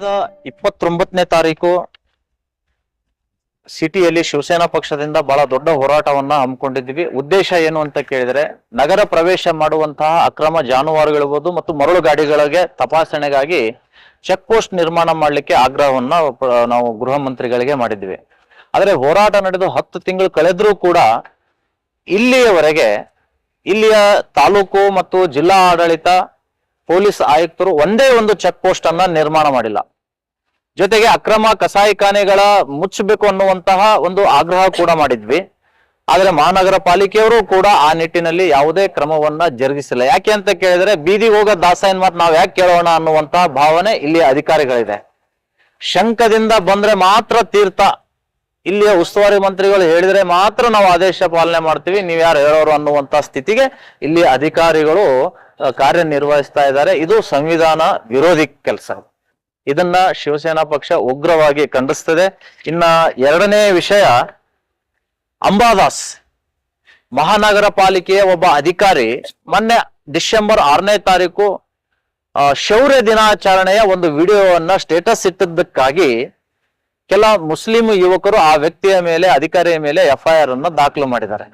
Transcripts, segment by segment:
ಕಳೆದ ಇಪ್ಪತ್ತೊಂಬತ್ತನೇ ತಾರೀಕು ಸಿಟಿಯಲ್ಲಿ ಶಿವಸೇನಾ ಪಕ್ಷದಿಂದ ಬಹಳ ದೊಡ್ಡ ಹೋರಾಟವನ್ನ ಹಮ್ಮಿಕೊಂಡಿದ್ವಿ ಉದ್ದೇಶ ಏನು ಅಂತ ಕೇಳಿದ್ರೆ, ನಗರ ಪ್ರವೇಶ ಮಾಡುವಂತಹ ಅಕ್ರಮ ಜಾನುವಾರುಗಳಿರ್ಬೋದು ಮತ್ತು ಮರಳು ಗಾಡಿಗಳಿಗೆ ತಪಾಸಣೆಗಾಗಿ ಚೆಕ್ ಪೋಸ್ಟ್ ನಿರ್ಮಾಣ ಮಾಡಲಿಕ್ಕೆ ಆಗ್ರಹವನ್ನ ನಾವು ಗೃಹ ಮಂತ್ರಿಗಳಿಗೆ ಮಾಡಿದ್ವಿ ಆದರೆ ಹೋರಾಟ ನಡೆದು ಹತ್ತು ತಿಂಗಳು ಕಳೆದ್ರೂ ಕೂಡ ಇಲ್ಲಿಯವರೆಗೆ ಇಲ್ಲಿಯ ತಾಲೂಕು ಮತ್ತು ಜಿಲ್ಲಾ ಆಡಳಿತ, ಪೊಲೀಸ್ ಆಯುಕ್ತರು ಒಂದೇ ಒಂದು ಚೆಕ್ ಪೋಸ್ಟ್ ಅನ್ನ ನಿರ್ಮಾಣ ಮಾಡಿಲ್ಲ. ಜೊತೆಗೆ ಅಕ್ರಮ ಕಸಾಯಿಖಾನೆಗಳ ಮುಚ್ಚಬೇಕು ಅನ್ನುವಂತಹ ಒಂದು ಆಗ್ರಹ ಕೂಡ ಮಾಡಿದ್ವಿ. ಆದರೆ ಮಹಾನಗರ ಪಾಲಿಕೆಯವರು ಕೂಡ ಆ ನಿಟ್ಟಿನಲ್ಲಿ ಯಾವುದೇ ಕ್ರಮವನ್ನ ಜರುಗಿಸಿಲ್ಲ. ಯಾಕೆ ಅಂತ ಕೇಳಿದ್ರೆ ಬೀದಿ ಹೋಗೋ ಏನ್ ಮಾತು ನಾವ್ ಯಾಕೆ ಕೇಳೋಣ ಅನ್ನುವಂತಹ ಭಾವನೆ ಇಲ್ಲಿ ಅಧಿಕಾರಿಗಳಿದೆ. ಶಂಕದಿಂದ ಬಂದ್ರೆ ಮಾತ್ರ ತೀರ್ಥ. ಇಲ್ಲಿಯ ಉಸ್ತುವಾರಿ ಮಂತ್ರಿಗಳು ಹೇಳಿದ್ರೆ ಮಾತ್ರ ನಾವು ಆದೇಶ ಪಾಲನೆ ಮಾಡ್ತೀವಿ. ನೀವು ಯಾರು ಹೇಳೋರು ಅನ್ನುವಂತ ಸ್ಥಿತಿಗೆ ಇಲ್ಲಿ ಅಧಿಕಾರಿಗಳು ಕಾರ್ಯನಿರ್ವಹಿಸ್ತಾ ಇದ್ದಾರೆ. ಇದು ಸಂವಿಧಾನ ವಿರೋಧಿ ಕೆಲಸ. ಇದನ್ನ ಶಿವಸೇನಾ ಪಕ್ಷ ಉಗ್ರವಾಗಿ ಖಂಡಿಸ್ತದೆ. ಇನ್ನ ಎರಡನೇ ವಿಷಯ, ಅಂಬಾದಾಸ್, ಮಹಾನಗರ ಪಾಲಿಕೆಯ ಒಬ್ಬ ಅಧಿಕಾರಿ ಮೊನ್ನೆ ಡಿಸೆಂಬರ್ ಆರನೇ ತಾರೀಕು ಶೌರ್ಯ ದಿನಾಚರಣೆಯ ಒಂದು ವಿಡಿಯೋವನ್ನ ಸ್ಟೇಟಸ್ ಇಟ್ಟದ್ದಕ್ಕಾಗಿ ಕೆಲ ಮುಸ್ಲಿಂ ಯುವಕರು ಆ ವ್ಯಕ್ತಿಯ ಮೇಲೆ, ಅಧಿಕಾರಿಯ ಮೇಲೆ ಎಫ್ಐಆರ್ ಅನ್ನು ದಾಖಲು ಮಾಡಿದ್ದಾರೆ.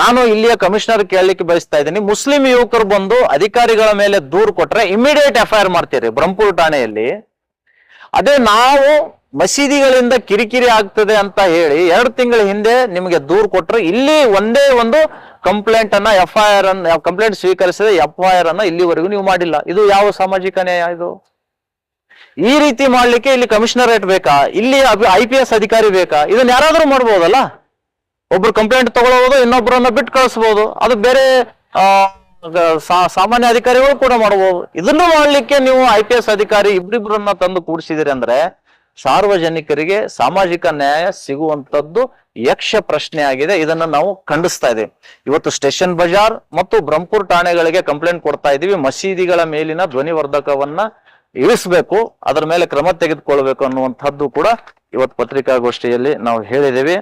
ನಾನು ಇಲ್ಲಿಯ ಕಮಿಷನರ್ ಕೇಳಲಿಕ್ಕೆ ಬಯಸ್ತಾ ಇದ್ದೀನಿ. ಮುಸ್ಲಿಂ ಯುವಕರು ಬಂದು ಅಧಿಕಾರಿಗಳ ಮೇಲೆ ದೂರು ಕೊಟ್ರೆ ಇಮಿಡಿಯೇಟ್ ಎಫ್ಐಆರ್ ಮಾಡ್ತೀರಿ, ಬ್ರಹ್ಮಪುರ ಠಾಣೆಯಲ್ಲಿ. ಅದೇ ನಾವು ಮಸೀದಿಗಳಿಂದ ಕಿರಿಕಿರಿ ಆಗ್ತದೆ ಅಂತ ಹೇಳಿ ಎರಡು ತಿಂಗಳ ಹಿಂದೆ ನಿಮಗೆ ದೂರು ಕೊಟ್ರೆ. ಇಲ್ಲಿ ಒಂದೇ ಒಂದು ಕಂಪ್ಲೇಂಟ್ ಅನ್ನ ಎಫ್ ಐ ಆರ್ ಅನ್ನ ಕಂಪ್ಲೇಂಟ್ ಸ್ವೀಕರಿಸಿದ ಎಫ್ ಐ ಆರ್ ಅನ್ನ ಇಲ್ಲಿವರೆಗೂ ನೀವು ಮಾಡಿಲ್ಲ. ಇದು ಯಾವ ಸಾಮಾಜಿಕ ನ್ಯಾಯ ಇದು? ಈ ರೀತಿ ಮಾಡ್ಲಿಕ್ಕೆ ಇಲ್ಲಿ ಕಮಿಷನರೇಟ್ ಬೇಕಾ? ಇಲ್ಲಿ ಐ ಪಿ ಎಸ್ ಅಧಿಕಾರಿ ಬೇಕಾ? ಇದನ್ನ ಯಾರಾದ್ರೂ ಮಾಡ್ಬೋದಲ್ಲ? ಒಬ್ರು ಕಂಪ್ಲೇಂಟ್ ತಗೊಳ್ಬಹುದು ಇನ್ನೊಬ್ಬರನ್ನ ಬಿಟ್ಟು ಕಳಿಸ್ಬೋದು. ಅದು ಬೇರೆ ಸಾಮಾನ್ಯ ಅಧಿಕಾರಿಗಳು ಕೂಡ ಮಾಡಬಹುದು. ಇದನ್ನು ಮಾಡ್ಲಿಕ್ಕೆ ನೀವು ಐ ಪಿ ಎಸ್ ಅಧಿಕಾರಿ ಇಬ್ಬರಿಬ್ಬರನ್ನ ತಂದು ಕೂಡಿಸಿದಿರಿ ಅಂದ್ರೆ ಸಾರ್ವಜನಿಕರಿಗೆ ಸಾಮಾಜಿಕ ನ್ಯಾಯ ಸಿಗುವಂತದ್ದು ಯಕ್ಷ ಪ್ರಶ್ನೆ ಆಗಿದೆ. ಇದನ್ನ ನಾವು ಖಂಡಿಸ್ತಾ ಇದ್ದೀವಿ. ಇವತ್ತು ಸ್ಟೇಷನ್ ಬಜಾರ್ ಮತ್ತು ಬ್ರಹ್ಮಪುರ ಠಾಣೆಗಳಿಗೆ ಕಂಪ್ಲೇಂಟ್ ಕೊಡ್ತಾ ಇದೀವಿ ಮಸೀದಿಗಳ ಮೇಲಿನ ಧ್ವನಿವರ್ಧಕವನ್ನ ಇಳಿಸ್ಬೇಕು, ಅದರ ಮೇಲೆ ಕ್ರಮ ತೆಗೆದುಕೊಳ್ಬೇಕು ಅನ್ನುವಂಥದ್ದು ಕೂಡ ಇವತ್ತು ಪತ್ರಿಕಾಗೋಷ್ಠಿಯಲ್ಲಿ ನಾವು ಹೇಳಿದ್ದೇವೆ.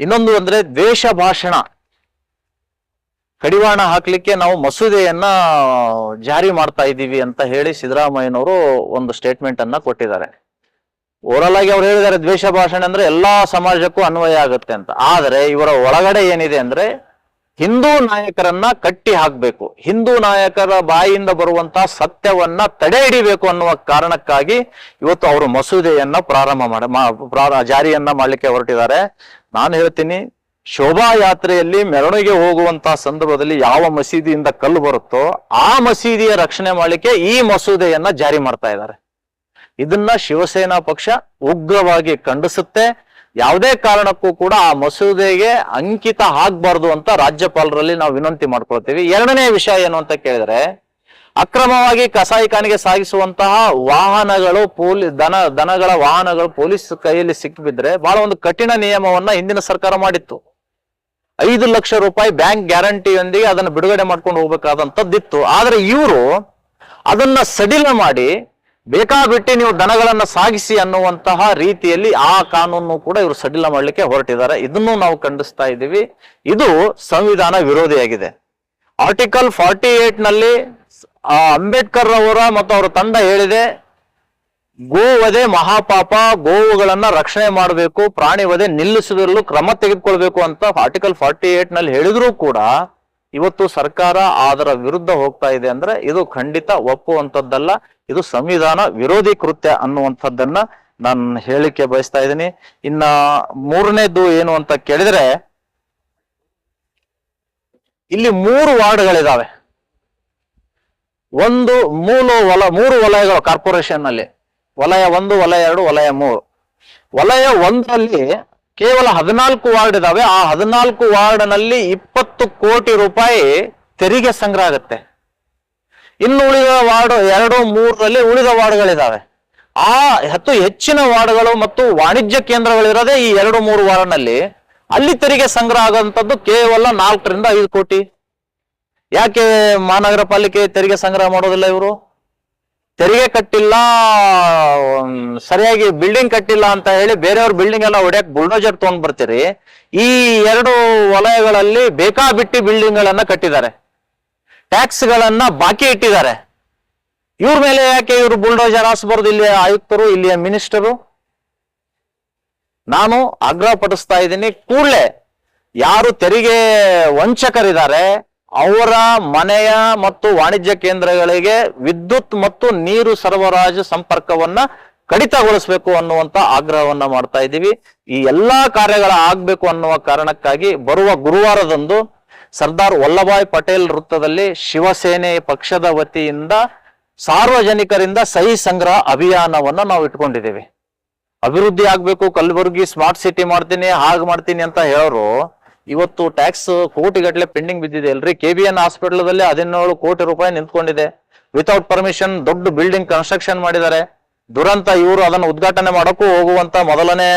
ಇನ್ನೊಂದು ಅಂದ್ರೆ ದ್ವೇಷ ಭಾಷಣ. ಕಡಿವಾಣ ಹಾಕ್ಲಿಕ್ಕೆ ನಾವು ಮಸೂದೆಯನ್ನ ಜಾರಿ ಮಾಡ್ತಾ ಇದ್ದೀವಿ ಅಂತ ಹೇಳಿ ಸಿದ್ದರಾಮಯ್ಯನವರು ಒಂದು ಸ್ಟೇಟ್ಮೆಂಟ್ ಅನ್ನ ಕೊಟ್ಟಿದ್ದಾರೆ. ಓರಲ್ ಆಗಿ ಅವ್ರು ಹೇಳಿದ್ದಾರೆ ದ್ವೇಷ ಭಾಷಣ ಅಂದ್ರೆ ಎಲ್ಲಾ ಸಮಾಜಕ್ಕೂ ಅನ್ವಯ ಆಗುತ್ತೆ ಅಂತ. ಆದರೆ ಇವರ ಒಳಗಡೆ ಏನಿದೆ ಅಂದ್ರೆ ಹಿಂದೂ ನಾಯಕರನ್ನ ಕಟ್ಟಿ ಹಾಕ್ಬೇಕು. ಹಿಂದೂ ನಾಯಕರ ಬಾಯಿಯಿಂದ ಬರುವಂತ ಸತ್ಯವನ್ನ ತಡೆ ಹಿಡಿಬೇಕು ಅನ್ನುವ ಕಾರಣಕ್ಕಾಗಿ ಇವತ್ತು ಅವರು ಮಸೂದೆಯನ್ನ ಪ್ರಾರಂಭ ಮಾಡ ಜಾರಿಯನ್ನ ಮಾಡ್ಲಿಕ್ಕೆ ಹೊರಟಿದ್ದಾರೆ. ನಾನು ಹೇಳ್ತೀನಿ ಶೋಭಾಯಾತ್ರೆಯಲ್ಲಿ ಮೆರವಣಿಗೆ ಹೋಗುವಂತಹ ಸಂದರ್ಭದಲ್ಲಿ ಯಾವ ಮಸೀದಿಯಿಂದ ಕಲ್ಲು ಬರುತ್ತೋ ಆ ಮಸೀದಿಯ ರಕ್ಷಣೆ ಮಾಡಲಿಕ್ಕೆ ಈ ಮಸೂದೆಯನ್ನ ಜಾರಿ ಮಾಡ್ತಾ ಇದ್ದಾರೆ. ಇದನ್ನ ಶಿವಸೇನಾ ಪಕ್ಷ ಉಗ್ರವಾಗಿ ಖಂಡಿಸುತ್ತೆ. ಯಾವುದೇ ಕಾರಣಕ್ಕೂ ಕೂಡ ಆ ಮಸೂದೆಗೆ ಅಂಕಿತ ಆಗ್ಬಾರ್ದು ಅಂತ ರಾಜ್ಯಪಾಲರಲ್ಲಿ ನಾವು ವಿನಂತಿ ಮಾಡ್ಕೊಳ್ತೀವಿ. ಎರಡನೇ ವಿಷಯ ಏನು ಅಂತ ಕೇಳಿದ್ರೆ ಅಕ್ರಮವಾಗಿ ಕಸಾಯಿಖಾನೆಗೆ ಸಾಗಿಸುವಂತಹ ವಾಹನಗಳು ಪೊಲೀಸ್ ದನ, ದನಗಳ ವಾಹನಗಳು ಪೊಲೀಸ್ ಕೈಯಲ್ಲಿ ಸಿಕ್ಕಿಬಿದ್ರೆ ಬಹಳ ಒಂದು ಕಠಿಣ ನಿಯಮವನ್ನ ಹಿಂದಿನ ಸರ್ಕಾರ ಮಾಡಿತ್ತು. ಐದು ಲಕ್ಷ ರೂಪಾಯಿ ಬ್ಯಾಂಕ್ ಗ್ಯಾರಂಟಿಯೊಂದಿಗೆ ಅದನ್ನು ಬಿಡುಗಡೆ ಮಾಡ್ಕೊಂಡು ಹೋಗ್ಬೇಕಾದಂತದ್ದಿತ್ತು ಆದ್ರೆ ಇವರು ಅದನ್ನ ಸಡಿಲ ಮಾಡಿ ಬೇಕಾಬಿಟ್ಟಿ ನೀವು ದನಗಳನ್ನ ಸಾಗಿಸಿ ಅನ್ನುವಂತಹ ರೀತಿಯಲ್ಲಿ ಆ ಕಾನೂನು ಕೂಡ ಇವರು ಸಡಿಲ ಮಾಡಲಿಕ್ಕೆ ಹೊರಟಿದ್ದಾರೆ. ಇದನ್ನು ನಾವು ಖಂಡಿಸ್ತಾ ಇದ್ದೀವಿ. ಇದು ಸಂವಿಧಾನ ವಿರೋಧಿಯಾಗಿದೆ. ಆರ್ಟಿಕಲ್ ಫಾರ್ಟಿ ಏಟ್ನಲ್ಲಿ ಆ, ಅಂಬೇಡ್ಕರ್ ಅವರ ಮತ್ತು ಅವರ ತಂಡ ಹೇಳಿದೆ ಗೋವಧೆ ಮಹಾಪಾಪ ಗೋವುಗಳನ್ನ ರಕ್ಷಣೆ ಮಾಡಬೇಕು ಪ್ರಾಣಿ ವಧೆ ನಿಲ್ಲಿಸಿದ್ರಲ್ಲೂ ಕ್ರಮ ತೆಗೆದುಕೊಳ್ಬೇಕು ಅಂತ ಆರ್ಟಿಕಲ್ ಫಾರ್ಟಿ ಏಟ್ನಲ್ಲಿ ಹೇಳಿದ್ರೂ ಕೂಡ ಇವತ್ತು ಸರ್ಕಾರ ಅದರ ವಿರುದ್ಧ ಹೋಗ್ತಾ ಇದೆ ಅಂದ್ರೆ ಇದು ಖಂಡಿತ ಒಪ್ಪುವಂಥದ್ದಲ್ಲ ಇದು ಸಂವಿಧಾನ ವಿರೋಧಿ ಕೃತ್ಯ ಅನ್ನುವಂಥದ್ದನ್ನ ನಾನು ಹೇಳಿಕೆ ಬಯಸ್ತಾ ಇದ್ದೀನಿ. ಇನ್ನ ಮೂರನೇದು ಏನು ಅಂತ ಕೇಳಿದ್ರೆ ಇಲ್ಲಿ ಮೂರು ವಾರ್ಡ್ಗಳಿದಾವೆ. ಒಂದು ಮೂಲ ವಲ, ಮೂರು ವಲಯಗಳು ಕಾರ್ಪೊರೇಷನ್ನಲ್ಲಿ ವಲಯ ಒಂದು, ವಲಯ ಎರಡು, ವಲಯ ಮೂರು. ವಲಯ ಒಂದರಲ್ಲಿ ಕೇವಲ ಹದಿನಾಲ್ಕು ವಾರ್ಡ್ ಇದಾವೆ. ಆ ಹದಿನಾಲ್ಕು ವಾರ್ಡ್ನಲ್ಲಿ ಇಪ್ಪತ್ತು ಕೋಟಿ ರೂಪಾಯಿ ತೆರಿಗೆ ಸಂಗ್ರಹ ಆಗುತ್ತೆ. ಇನ್ನು ಉಳಿದ ವಾರ್ಡ್ ಎರಡು, ಮೂರರಲ್ಲಿ ಉಳಿದ ವಾರ್ಡ್ಗಳಿದಾವೆ ಆ ಹತ್ತು ಹೆಚ್ಚಿನ ವಾರ್ಡ್ಗಳು ಮತ್ತು ವಾಣಿಜ್ಯ ಕೇಂದ್ರಗಳಿರೋದೇ ಈ ಎರಡು, ಮೂರು ವಾರ್ಡ್ನಲ್ಲಿ ಅಲ್ಲಿ ತೆರಿಗೆ ಸಂಗ್ರಹ ಆಗುವಂಥದ್ದು ಕೇವಲ ನಾಲ್ಕರಿಂದ ಐದು ಕೋಟಿ. ಯಾಕೆ ಮಹಾನಗರ ಪಾಲಿಕೆ ತೆರಿಗೆ ಸಂಗ್ರಹ ಮಾಡೋದಿಲ್ಲ ಇವರು? ತೆರಿಗೆ ಕಟ್ಟಿಲ್ಲ ಸರಿಯಾಗಿ ಬಿಲ್ಡಿಂಗ್ ಕಟ್ಟಿಲ್ಲ ಅಂತ ಹೇಳಿ ಬೇರೆಯವ್ರ ಬಿಲ್ಡಿಂಗ್ ಎಲ್ಲ ಹೊಡ್ಯಾಕ್ ಬುಲ್ಡೋಜರ್ ತಗೊಂಡ್ ಬರ್ತೀರಿ. ಈ ಎರಡು ವಲಯಗಳಲ್ಲಿ ಬೇಕಾಬಿಟ್ಟಿ ಬಿಲ್ಡಿಂಗ್ ಗಳನ್ನ ಕಟ್ಟಿದ್ದಾರೆ. ಟ್ಯಾಕ್ಸ್ ಗಳನ್ನ ಬಾಕಿ ಇಟ್ಟಿದ್ದಾರೆ. ಇವ್ರ ಮೇಲೆ ಯಾಕೆ ಇವರು ಬುಲ್ಡೋಜರ್ ಹಾಸ್ಬಾರ್ದು? ಇಲ್ಲಿಯ ಆಯುಕ್ತರು, ಇಲ್ಲಿಯ ಮಿನಿಸ್ಟರು ನಾನು ಆಗ್ರಹ ಪಡಿಸ್ತಾ ಇದ್ದೀನಿ, ಕೂಡಲೇ ಯಾರು ತೆರಿಗೆ ವಂಚಕರಿದ್ದಾರೆ ಅವರ ಮನೆಯ ಮತ್ತು ವಾಣಿಜ್ಯ ಕೇಂದ್ರಗಳಿಗೆ ವಿದ್ಯುತ್ ಮತ್ತು ನೀರು ಸರಬರಾಜು ಸಂಪರ್ಕವನ್ನ ಕಡಿತಗೊಳಿಸಬೇಕು ಅನ್ನುವಂತ ಆಗ್ರಹವನ್ನ ಮಾಡ್ತಾ ಇದ್ದೀವಿ. ಈ ಎಲ್ಲಾ ಕಾರ್ಯಗಳ ಆಗ್ಬೇಕು ಅನ್ನುವ ಕಾರಣಕ್ಕಾಗಿ ಬರುವ ಗುರುವಾರದಂದು ಸರ್ದಾರ್ ವಲ್ಲಭಾಯ್ ಪಟೇಲ್ ವೃತ್ತದಲ್ಲಿ ಶಿವಸೇನೆ ಪಕ್ಷದ ವತಿಯಿಂದ ಸಾರ್ವಜನಿಕರಿಂದ ಸಹಿ ಸಂಗ್ರಹ ಅಭಿಯಾನವನ್ನ ನಾವು ಇಟ್ಕೊಂಡಿದ್ದೀವಿ. ಅಭಿವೃದ್ಧಿ ಆಗ್ಬೇಕು, ಕಲಬುರಗಿ ಸ್ಮಾರ್ಟ್ ಸಿಟಿ ಮಾಡ್ತೀನಿ, ಹಾಗೆ ಮಾಡ್ತೀನಿ ಅಂತ ಹೇಳೋರು ಇವತ್ತು ಟ್ಯಾಕ್ಸ್ ಕೋಟಿಗಟ್ಟಲೆ ಪೆಂಡಿಂಗ್ ಬಿದ್ದಿದೆ. ಅಲ್ರಿ ಕೆ ಬಿ ಎನ್ ಹಾಸ್ಪಿಟಲ್ದಲ್ಲಿ ಹದಿನೇಳು ಕೋಟಿ ರೂಪಾಯಿ ನಿಂತ್ಕೊಂಡಿದೆ. ವಿತೌಟ್ ಪರ್ಮಿಷನ್ ದೊಡ್ಡ ಬಿಲ್ಡಿಂಗ್ ಕನ್ಸ್ಟ್ರಕ್ಷನ್ ಮಾಡಿದ್ದಾರೆ. ದುರಂತ ಇವರು ಅದನ್ನು ಉದ್ಘಾಟನೆ ಮಾಡೋಕ್ಕೂ ಹೋಗುವಂತ ಮೊದಲನೇ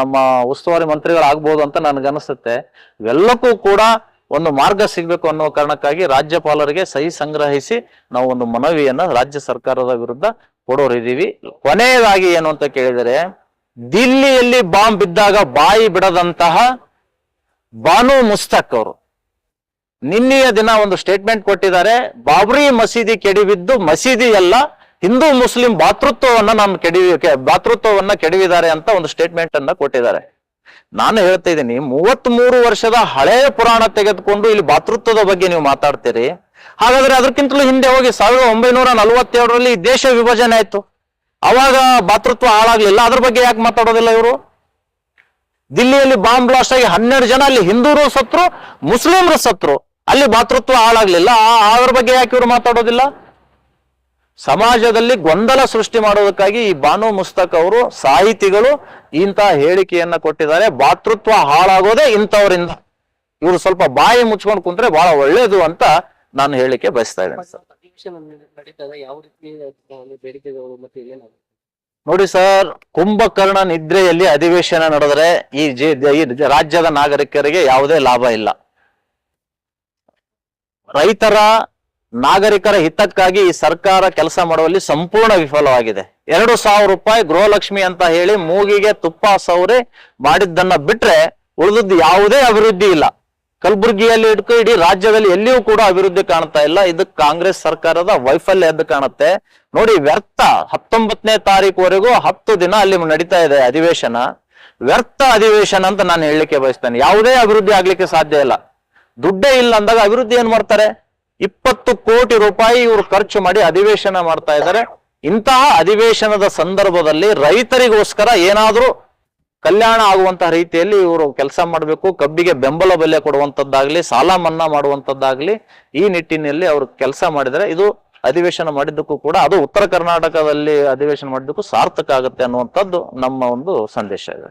ನಮ್ಮ ಉಸ್ತುವಾರಿ ಮಂತ್ರಿಗಳಾಗ್ಬೋದು ಅಂತ ನನಗನ್ನಿಸುತ್ತೆ. ಇವೆಲ್ಲಕ್ಕೂ ಕೂಡ ಒಂದು ಮಾರ್ಗ ಸಿಗಬೇಕು ಅನ್ನೋ ಕಾರಣಕ್ಕಾಗಿ ರಾಜ್ಯಪಾಲರಿಗೆ ಸಹಿ ಸಂಗ್ರಹಿಸಿ ನಾವು ಒಂದು ಮನವಿಯನ್ನು ರಾಜ್ಯ ಸರ್ಕಾರದ ವಿರುದ್ಧ ಕೊಡೋರಿದ್ದೀವಿ. ಕೊನೆಯದಾಗಿ ಏನು ಅಂತ ಕೇಳಿದರೆ, ದಿಲ್ಲಿಯಲ್ಲಿ ಬಾಂಬ್ ಬಿದ್ದಾಗ ಬಾಯಿ ಬಿಡದಂತಹ ಬಾನು ಮುಸ್ತಕ್ ಅವರು. ನಿನ್ನೆಯ ದಿನ ಒಂದು ಸ್ಟೇಟ್ಮೆಂಟ್ ಕೊಟ್ಟಿದ್ದಾರೆ, ಬಾಬ್ರಿ ಮಸೀದಿ ಕೆಡಿಬಿದ್ದು ಮಸೀದಿ ಎಲ್ಲ ಹಿಂದೂ ಮುಸ್ಲಿಂ ಭಾತೃತ್ವವನ್ನ ನಾನು ಕೆಡಿ ಕೆ- ಭಾತೃತ್ವವನ್ನ ಕೆಡವಿದ್ದಾರೆ ಅಂತ ಒಂದು ಸ್ಟೇಟ್ಮೆಂಟ್ ಅನ್ನ ಕೊಟ್ಟಿದ್ದಾರೆ. ನಾನು ಹೇಳ್ತಾ ಇದ್ದೀನಿ ಮೂವತ್ತ್ ಮೂರು ವರ್ಷದ ಹಳೆಯ ಪುರಾಣ ತೆಗೆದುಕೊಂಡು ಇಲ್ಲಿ ಭಾತೃತ್ವದ ಬಗ್ಗೆ ನೀವು ಮಾತಾಡ್ತೀರಿ. ಹಾಗಾದ್ರೆ ಅದಕ್ಕಿಂತಲೂ ಹಿಂದೆ ಹೋಗಿ ಸಾವಿರದ ಒಂಬೈನೂರ ನಲವತ್ತೇಳರಲ್ಲಿ ದೇಶ ವಿಭಜನೆ ಆಯ್ತು. ಅವಾಗ ಭಾತೃತ್ವ ಹಾಳಾಗ್ಲಿಲ್ಲ. ಅದ್ರ ಬಗ್ಗೆ ಯಾಕೆ ಮಾತಾಡೋದಿಲ್ಲ ಇವರು? ದಿಲ್ಲಿಯಲ್ಲಿ ಬಾಂಬ್ ಬ್ಲಾಸ್ಟ್ ಆಗಿ ಹನ್ನೆರಡು ಜನ ಅಲ್ಲಿ ಹಿಂದೂರು ಸತ್ರು, ಮುಸ್ಲಿಮರು ಸತ್ರು. ಅಲ್ಲಿ ಭಾತೃತ್ವ ಹಾಳಾಗ್ಲಿಲ್ಲ. ಅದ್ರ ಬಗ್ಗೆ ಯಾಕೆ ಇವರು ಮಾತಾಡೋದಿಲ್ಲ? ಸಮಾಜದಲ್ಲಿ ಗೊಂದಲ ಸೃಷ್ಟಿ ಮಾಡೋದಕ್ಕಾಗಿ ಈ ಬಾನು ಮುಸ್ತಕ್ ಅವರು ಸಾಹಿತಿಗಳು ಇಂತಹ ಹೇಳಿಕೆಯನ್ನ ಕೊಟ್ಟಿದ್ದಾರೆ. ಭಾತೃತ್ವ ಹಾಳಾಗೋದೇ ಇಂಥವರಿಂದ. ಇವರು ಸ್ವಲ್ಪ ಬಾಯಿ ಮುಚ್ಕೊಂಡು ಕುಂತ್ರೆ ಬಹಳ ಒಳ್ಳೇದು ಅಂತ ನಾನು ಹೇಳಿಕೆ ಬಯಸ್ತಾ ಇದ್ದೇನೆ, ಸರ್. ನೋಡಿ ಸರ್, ಕುಂಭಕರ್ಣ ನಿದ್ರೆಯಲ್ಲಿ ಅಧಿವೇಶನ ನಡೆದರೆ ಈ ರಾಜ್ಯದ ನಾಗರಿಕರಿಗೆ ಯಾವುದೇ ಲಾಭ ಇಲ್ಲ. ರೈತರ, ನಾಗರಿಕರ ಹಿತಕ್ಕಾಗಿ ಈ ಸರ್ಕಾರ ಕೆಲಸ ಮಾಡುವಲ್ಲಿ ಸಂಪೂರ್ಣ ವಿಫಲವಾಗಿದೆ. ಎರಡು ಸಾವಿರ ರೂಪಾಯಿ ಗೃಹಲಕ್ಷ್ಮಿ ಅಂತ ಹೇಳಿ ಮೂಗಿಗೆ ತುಪ್ಪ ಸೌರಿ ಮಾಡಿದ್ದನ್ನ ಬಿಟ್ರೆ ಉಳಿದದ್ದು ಯಾವುದೇ ಅಭಿವೃದ್ಧಿ ಇಲ್ಲ. ಕಲಬುರಗಿಯಲ್ಲಿ ಇಟ್ಕೊ ಇಡೀ ರಾಜ್ಯದಲ್ಲಿ ಎಲ್ಲಿಯೂ ಕೂಡ ಅಭಿವೃದ್ಧಿ ಕಾಣ್ತಾ ಇಲ್ಲ. ಇದು ಕಾಂಗ್ರೆಸ್ ಸರ್ಕಾರದ ವೈಫಲ್ಯ ಎದ್ದು ಕಾಣುತ್ತೆ. ನೋಡಿ, ವ್ಯರ್ಥ. ಹತ್ತೊಂಬತ್ತನೇ ತಾರೀಕುವರೆಗೂ ಹತ್ತು ದಿನ ಅಲ್ಲಿ ನಡೀತಾ ಇದೆ ಅಧಿವೇಶನ. ವ್ಯರ್ಥ ಅಧಿವೇಶನ ಅಂತ ನಾನು ಹೇಳಲಿಕ್ಕೆ ಬಯಸ್ತೇನೆ. ಯಾವುದೇ ಅಭಿವೃದ್ಧಿ ಆಗ್ಲಿಕ್ಕೆ ಸಾಧ್ಯ ಇಲ್ಲ. ದುಡ್ಡೇ ಇಲ್ಲ ಅಂದಾಗ ಅಭಿವೃದ್ಧಿ ಏನ್ ಮಾಡ್ತಾರೆ? ಇಪ್ಪತ್ತು ಕೋಟಿ ರೂಪಾಯಿ ಇವರು ಖರ್ಚು ಮಾಡಿ ಅಧಿವೇಶನ ಮಾಡ್ತಾ ಇದ್ದಾರೆ. ಇಂತಹ ಅಧಿವೇಶನದ ಸಂದರ್ಭದಲ್ಲಿ ರೈತರಿಗೋಸ್ಕರ ಏನಾದ್ರೂ ಕಲ್ಯಾಣ ಆಗುವಂತಹ ರೀತಿಯಲ್ಲಿ ಇವರು ಕೆಲಸ ಮಾಡಬೇಕು, ಕಬ್ಬಿಗೆ ಬೆಂಬಲ ಬೆಲೆ ಕೊಡುವಂತದ್ದಾಗ್ಲಿ, ಸಾಲ ಮನ್ನಾ ಮಾಡುವಂತದ್ದಾಗ್ಲಿ, ಈ ನಿಟ್ಟಿನಲ್ಲಿ ಅವರು ಕೆಲಸ ಮಾಡಿದರೆ ಇದು ಅಧಿವೇಶನ ಮಾಡಿದ್ದಕ್ಕೂ ಕೂಡ, ಅದು ಉತ್ತರ ಕರ್ನಾಟಕದಲ್ಲಿ ಅಧಿವೇಶನ ಮಾಡಿದ್ದಕ್ಕೂ ಸಾರ್ಥಕ ಆಗುತ್ತೆ ಅನ್ನುವಂಥದ್ದು ನಮ್ಮ ಒಂದು ಸಂದೇಶ ಇದೆ.